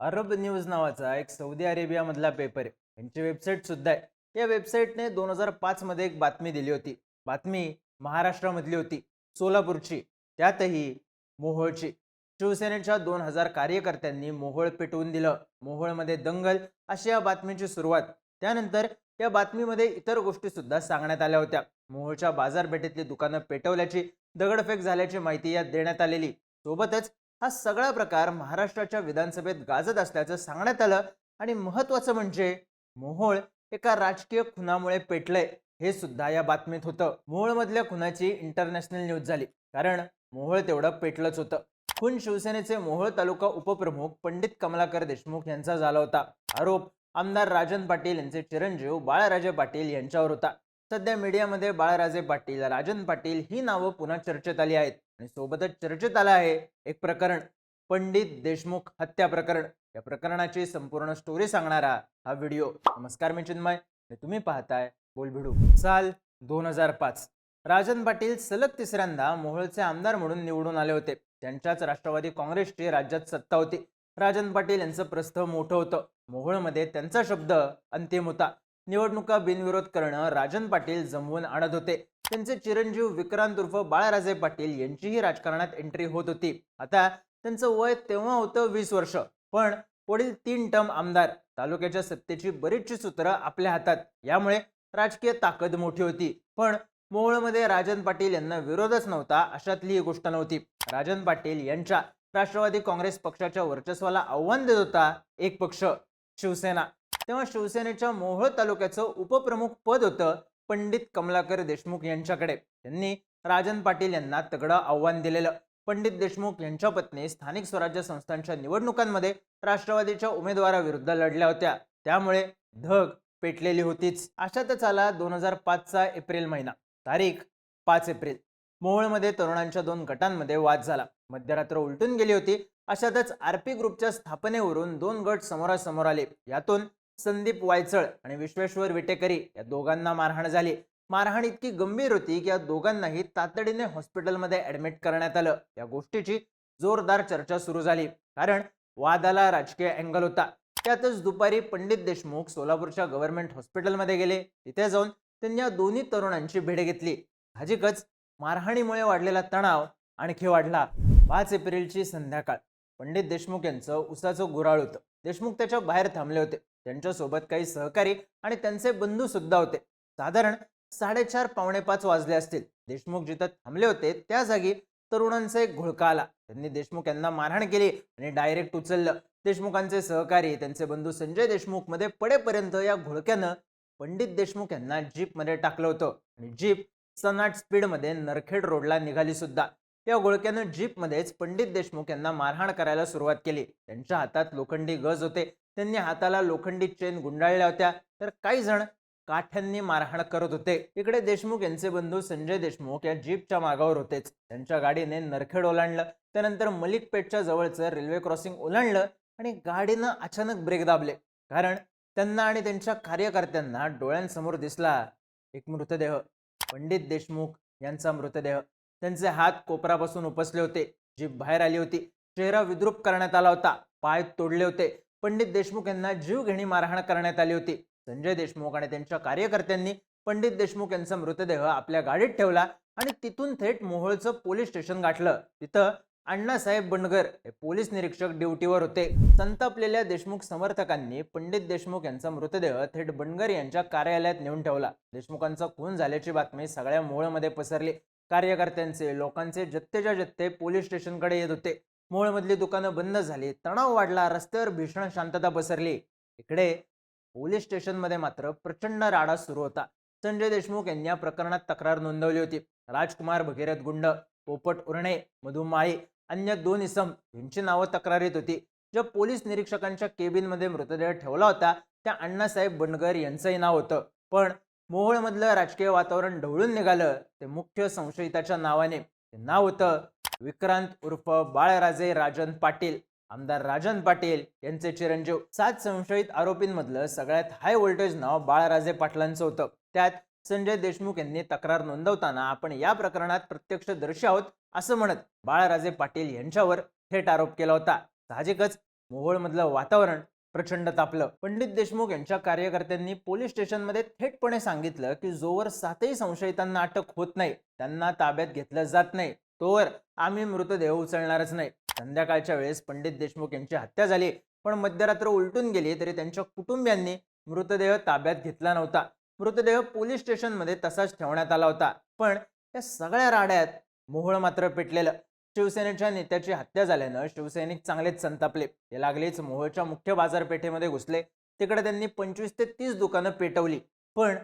Arab News नावाचा एक Saudi अरेबियामधला paper आहे. यांची वेबसाईट सुद्धा आहे. या वेबसाईटने दोन हजार पाचमध्ये एक बातमी दिली होती. बातमी महाराष्ट्रामधली होती. सोलापूरची. त्यातही मोहोळची. शिवसेनेच्या दोन हजार कार्यकर्त्यांनी मोहोळ पेटवून दिलं. मोहोळमध्ये दंगल अशी या बातमीची सुरुवात. त्यानंतर या बातमीमध्ये इतर गोष्टी सुद्धा सांगण्यात आल्या होत्या. मोहोळच्या बाजारपेठेतली दुकानं पेटवल्याची दगडफेक झाल्याची माहिती यात देण्यात आलेली. सोबतच हा सगळा प्रकार महाराष्ट्राच्या विधानसभेत गाजत असल्याचं सांगण्यात आलं आणि महत्वाचं म्हणजे मोहोळ एका राजकीय खुनामुळे पेटलंय हे सुद्धा या बातमीत होतं. मोहोळमधल्या खुनाची इंटरनॅशनल न्यूज झाली कारण मोहोळ तेवढं पेटलंच होतं. खून शिवसेनेचे मोहोळ तालुका उपप्रमुख पंडित कमलाकर देशमुख यांचा झाला होता. आरोप आमदार राजन पाटील यांचे चिरंजीव बाळराजे पाटील यांच्यावर होता. सध्या मीडियामध्ये बाळराजे पाटील राजन पाटील ही नावं पुन्हा चर्चेत आली आहेत. आणि सोबतच चर्चेत आलं आहे एक प्रकरण पंडित देशमुख हत्या प्रकरण. या प्रकरणाची संपूर्ण स्टोरी सांगणारा हा व्हिडिओ नमस्कार मी चिन्मय तुम्ही पाहताय बोलभिडू साल दोन हजार पाच. राजन पाटील सलग तिसऱ्यांदा मोहोळचे आमदार म्हणून निवडून आले होते. त्यांच्याच राष्ट्रवादी काँग्रेसची राज्यात सत्ता होती. राजन पाटील यांचं प्रस्थ मोठं होतं. मोहोळमध्ये त्यांचा शब्द अंतिम होता. निवडणुका बिनविरोध करणं राजन पाटील जमवून आणत होते. त्यांचे चिरंजीव विक्रांत उर्फ बाळाराजे पाटील यांचीही राजकारणात एंट्री होत होती. आता त्यांचं वय तेव्हा होतं वीस वर्ष पण पुढील तीन टर्म आमदार तालुक्याच्या सत्तेची बरीचशी सूत्रं आपल्या हातात. यामुळे राजकीय ताकद मोठी होती. पण मोहोळमध्ये राजन पाटील यांना विरोधच नव्हता अशातली ही गोष्ट नव्हती. राजन पाटील यांच्या राष्ट्रवादी काँग्रेस पक्षाच्या वर्चस्वाला आव्हान देत होता एक पक्ष शिवसेना. तेव्हा शिवसेनेच्या मोहोळ तालुक्याचं उपप्रमुख पद होतं पंडित कमलाकर देशमुख यांच्याकडे. त्यांनी राजन पाटील यांना तगडं आव्हान दिलेलं. पंडित देशमुख यांच्या पत्नी स्थानिक स्वराज्य संस्थांच्या निवडणुकांमध्ये राष्ट्रवादीच्या उमेदवाराविरुद्ध लढल्या होत्या. त्यामुळे धग पेटलेली होतीच. अशातच आला दोन हजार पाचचा एप्रिल महिना. तारीख पाच एप्रिल. मोहोळमध्ये तरुणांच्या दोन गटांमध्ये वाद झाला. मध्यरात्र उलटून गेली होती. अशातच आरपी ग्रुपच्या स्थापनेवरून दोन गट समोरासमोर आले. यातून संदीप वायचळ आणि विश्वेश्वर विटेकरी या दोघांना मारहाण झाली. मारहाण इतकी गंभीर होती की या दोघांनाही तातडीने हॉस्पिटलमध्ये ऍडमिट करण्यात आलं. या गोष्टीची जोरदार चर्चा सुरू झाली. कारण वादाला राजकीय अँगल होता. त्यातच दुपारी पंडित देशमुख सोलापूरच्या गव्हर्नमेंट हॉस्पिटलमध्ये गेले. तिथे जाऊन त्यांनी या दोन्ही तरुणांची भेट घेतली. साहजिकच मारहाणीमुळे वाढलेला तणाव आणखी वाढला. पाच एप्रिलची संध्याकाळ. पंडित देशमुख यांचं उसाचं गुराळ होतं. देशमुख त्याच्या बाहेर थांबले होते. त्यांच्यासोबत काही सहकारी आणि त्यांचे बंधू सुद्धा होते. साधारण साडेचार पावणे पाच वाजले असतील. देशमुख जिथं थांबले होते त्या जागी तरुणांचा एक घोळका आला. त्यांनी देशमुख यांना मारहाण केली आणि डायरेक्ट उचललं. देशमुखांचे सहकारी त्यांचे बंधू संजय देशमुखमध्ये पडेपर्यंत या घोळक्यानं पंडित देशमुख यांना जीपमध्ये टाकलं होतं. आणि जीप सनाट स्पीडमध्ये नरखेड रोडला निघाली सुद्धा. या घोळक्यानं जीप मध्येच पंडित देशमुख यांना मारहाण करायला सुरुवात केली. त्यांच्या हातात लोखंडी गज होते. त्यांनी हाताला लोखंडी चेन गुंडाळल्या होत्या. तर काही जण काठ्यांनी मारहाण करत होते. इकडे देशमुख यांचे बंधू संजय देशमुख या जीपच्या मागावर होतेच. त्यांच्या गाडीने नरखेड ओलांडलं. त्यानंतर मलिकपेठच्या जवळचं रेल्वे क्रॉसिंग ओलांडलं आणि गाडीनं अचानक ब्रेक दाबले. कारण त्यांना आणि त्यांच्या कार्यकर्त्यांना डोळ्यांसमोर दिसला एक मृतदेह. पंडित देशमुख यांचा मृतदेह. त्यांचे हात कोपरापासून उपसले होते जीभ बाहेर आली होती. चेहरा विद्रूप करण्यात आला होता पाय तोडले होते. पंडित देशमुख यांना जीवघेणी मारहाण करण्यात आली होती. संजय देशमुख आणि त्यांच्या कार्यकर्त्यांनी पंडित देशमुख यांचा मृतदेह आपल्या गाडीत ठेवला आणि तिथून थेट मोहोळचं पोलीस स्टेशन गाठलं. तिथं अण्णासाहेब बंडगर हे पोलीस निरीक्षक ड्युटीवर होते. संतापलेल्या देशमुख समर्थकांनी पंडित देशमुख यांचा मृतदेह थेट बंडगर यांच्या कार्यालयात नेऊन ठेवला. देशमुखांचा खून झाल्याची बातमी सगळ्या मोहोळमध्ये पसरली. कार्यकर्त्यांचे लोकांचे जत्तेच्या जत्ते पोलीस स्टेशनकडे येत होते. मूळमधली दुकानं बंद झाली. तणाव वाढला. रस्त्यावर भीषण शांतता पसरली. इकडे पोलीस स्टेशनमध्ये मात्र प्रचंड राडा सुरू होता. संजय देशमुख यांनी या प्रकरणात तक्रार नोंदवली होती. राजकुमार भगीरथ गुंड पोपट उरणे मधु माळी अन्य दोन इसम यांची नावं तक्रारीत होती. ज्या पोलीस निरीक्षकांच्या केबिनमध्ये मृतदेह ठेवला होता त्या अण्णासाहेब बंडगर यांचंही नाव होतं. पण मोहोळमधलं राजकीय वातावरण ढवळून निघालं ते मुख्य संशयिताच्या नावाने. ते नाव होतं विक्रांत उर्फ बाळराजे राजन पाटील. आमदार राजन पाटील यांचे चिरंजीव. सात संशयित आरोपींमधलं सगळ्यात हाय व्होल्टेज नाव बाळराजे पाटलांचं होतं. त्यात संजय देशमुख यांनी तक्रार नोंदवताना आपण या प्रकरणात प्रत्यक्षदर्शी आहोत असं म्हणत बाळराजे पाटील यांच्यावर थेट आरोप केला होता. साहजिकच मोहोळमधलं वातावरण प्रचंड तापलं. पंडित देशमुख यांच्या कार्यकर्त्यांनी पोलीस स्टेशनमध्ये थेटपणे सांगितलं की जोवर सातही संशयितांना अटक होत नाही त्यांना ताब्यात घेतलं जात नाही. तोवर आम्ही मृतदेह उचलणारच नाही. संध्याकाळच्या वेळेस पंडित देशमुख यांची हत्या झाली. पण मध्यरात्र उलटून गेली तरी त्यांच्या कुटुंबियांनी मृतदेह ताब्यात घेतला नव्हता. मृतदेह पोलीस स्टेशनमध्ये तसाच ठेवण्यात आला होता. पण या सगळ्या राड्यात मोहळ मात्र पेटलेलं. शिवसेनेच्या नेत्याची हत्या झाल्यानं शिवसैनिक चांगलेच संतापले. ते लागलेच मोहोळच्या मुख्य बाजारपेठेमध्ये घुसले. तिकडे त्यांनी पंचवीस ते तीस दुकानं पेटवली. पण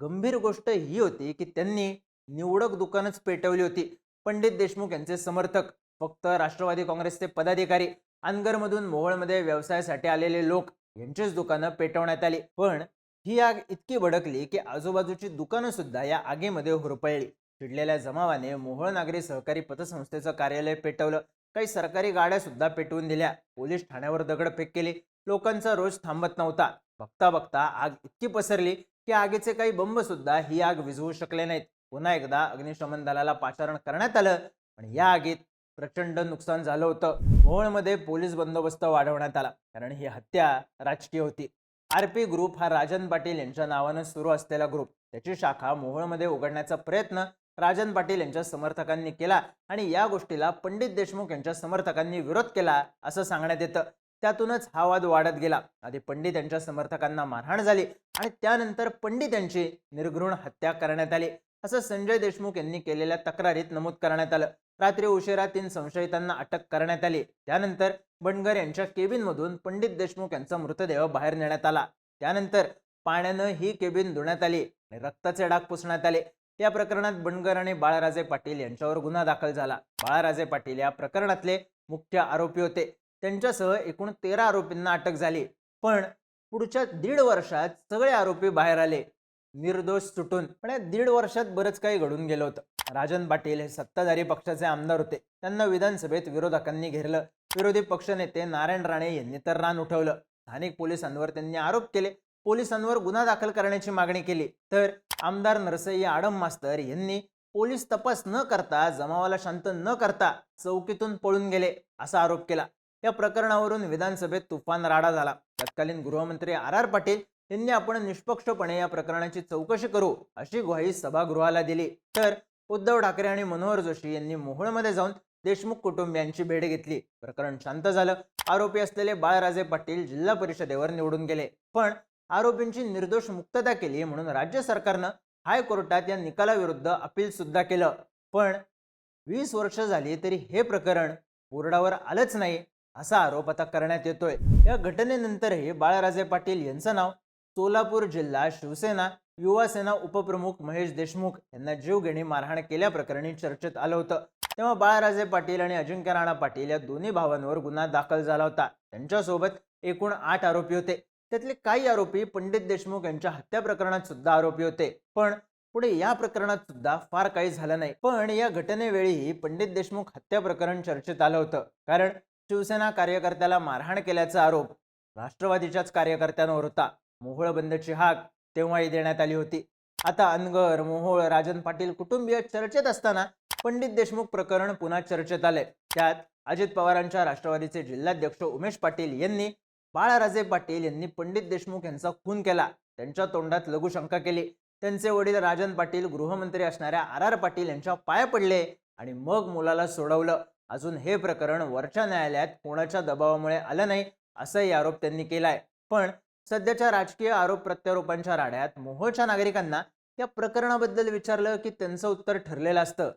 गंभीर गोष्ट ही होती की त्यांनी निवडक दुकानच पेटवली होती. पंडित देशमुख यांचे समर्थक फक्त राष्ट्रवादी काँग्रेसचे पदाधिकारी अनगरमधून मोहोळमध्ये व्यवसायासाठी आलेले लोक यांचीच दुकानं पेटवण्यात आली. पण ही आग इतकी भडकली की आजूबाजूची दुकानं सुद्धा या आगीमध्ये होरपळली. चिडलेल्या जमावाने मोहोळ नागरी सहकारी पतसंस्थेचं कार्यालय पेटवलं. काही सरकारी गाड्या सुद्धा पेटवून दिल्या. पोलीस ठाण्यावर दगडफेक केली. लोकांचा रोज थांबत नव्हता. बघता बघता आग इतकी पसरली की आगीचे काही बंब सुद्धा ही आग विझवू शकले नाहीत. पुन्हा एकदा अग्निशमन दलाला पाचारण करण्यात आलं. पण या आगीत प्रचंड नुकसान झालं होतं. मोहोळमध्ये पोलीस बंदोबस्त वाढवण्यात आला. कारण ही हत्या राजकीय होती. आर पी ग्रुप हा राजन पाटील यांच्या नावानं सुरू असलेला ग्रुप. त्याची शाखा मोहोळमध्ये उघडण्याचा प्रयत्न राजन पाटील यांच्या समर्थकांनी केला आणि या गोष्टीला पंडित देशमुख यांच्या समर्थकांनी विरोध केला असं सांगण्यात येतं. त्यातूनच हा वाद वाढत गेला. आधी पंडित यांच्या समर्थकांना मारहाण झाली आणि त्यानंतर पंडित यांची निर्घृण हत्या करण्यात आली असं संजय देशमुख यांनी केलेल्या तक्रारीत नमूद करण्यात आलं. रात्री उशिरा तीन संशयितांना अटक करण्यात आली. त्यानंतर बनगर यांच्या केबिनमधून पंडित देशमुख यांचा मृतदेह बाहेर नेण्यात आला. त्यानंतर पाण्यानं ही केबिन धुण्यात आली आणि रक्ताचे डाग पुसण्यात आले. या प्रकरणात बनगर आणि बाळराजे पाटील यांच्यावर गुन्हा दाखल झाला. बाळराजे पाटील या प्रकरणातले मुख्य आरोपी होते. त्यांच्यासह एकूण तेरा आरोपींना अटक झाली. पण पुढच्या दीड वर्षात सगळे आरोपी बाहेर आले. निर्दोष सुटून. पण या दीड वर्षात बरंच काही घडून गेलं होतं. राजन पाटील हे सत्ताधारी पक्षाचे आमदार होते. त्यांना विधानसभेत विरोधकांनी घेरलं. विरोधी पक्षनेते नारायण राणे यांनी तर रान उठवलं. स्थानिक पोलिसांवर त्यांनी आरोप केले. पोलिसांवर गुन्हा दाखल करण्याची मागणी केली. तर आमदार नरसय्या आडम मास्तर यांनी पोलीस तपास न करता जमावाला शांत न करता चौकीतून पळून गेले असा आरोप केला. या प्रकरणावरून विधानसभेत तुफान राडा झाला. तत्कालीन गृहमंत्री आर आर पाटील यांनी आपण निष्पक्षपणे या प्रकरणाची चौकशी करू अशी ग्वाही सभागृहाला दिली. तर उद्धव ठाकरे आणि मनोहर जोशी यांनी मोहोळमध्ये जाऊन देशमुख कुटुंबियांची भेट घेतली. प्रकरण शांत झालं. आरोपी असलेले बाळराजे पाटील जिल्हा परिषदेवर निवडून गेले. पण आरोपींची निर्दोष मुक्तता केली म्हणून राज्य सरकारनं हायकोर्टात या निकालाविरुद्ध अपील सुद्धा केलं. पण वीस वर्ष झाली तरी हे प्रकरण बोर्डावर आलंच नाही असा आरोप आता करण्यात येतोय. या घटनेनंतरही बाळराजे पाटील यांचं नाव सोलापूर जिल्हा शिवसेना युवा सेना उपप्रमुख महेश देशमुख यांना जीवघेणी मारहाण केल्याप्रकरणी चर्चेत आलं होतं. तेव्हा बाळराजे पाटील आणि अजिंक्य राणा पाटील या दोन्ही भावांवर गुन्हा दाखल झाला होता. त्यांच्यासोबत एकूण आठ आरोपी होते. त्यातले काही आरोपी पंडित देशमुख यांच्या हत्या प्रकरणात सुद्धा आरोपी होते. पण पुढे या प्रकरणात सुद्धा फार काही झालं नाही. पण या घटनेवेळीही पंडित देशमुख हत्या प्रकरण चर्चेत आलं होतं. कारण शिवसेना कार्यकर्त्याला मारहाण केल्याचा आरोप राष्ट्रवादीच्याच कार्यकर्त्यांवर होता. मोहोळ बंदची हाक तेव्हाही देण्यात आली होती. आता अनगर मोहोळ राजन पाटील कुटुंबीय चर्चेत असताना पंडित देशमुख प्रकरण पुन्हा चर्चेत आले. त्यात अजित पवारांच्या राष्ट्रवादीचे जिल्हाध्यक्ष उमेश पाटील यांनी बाळाराजे पाटील यांनी पंडित देशमुख यांचा खून केला. त्यांच्या तोंडात लघुशंका केली. त्यांचे वडील राजन पाटील गृहमंत्री असणाऱ्या आर आर पाटील यांच्या पाया पडले आणि मग मुलाला सोडवलं. अजून हे प्रकरण वरच्या न्यायालयात कोणाच्या दबावामुळे आलं नाही असाही आरोप त्यांनी केलाय. पण सध्याच्या राजकीय आरोप प्रत्यारोपांच्या राड्यात मोहोळच्या नागरिकांना या प्रकरणाबद्दल विचारलं की त्यांचं उत्तर ठरलेलं असतं.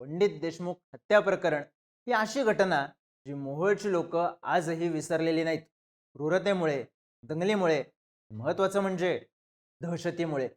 पंडित देशमुख हत्या प्रकरण ही अशी घटना जी मोहोळची लोक आजही विसरलेली नाहीत. क्रूरतेमुळे दंगलीमुळे महत्त्वाचं म्हणजे दहशतीमुळे.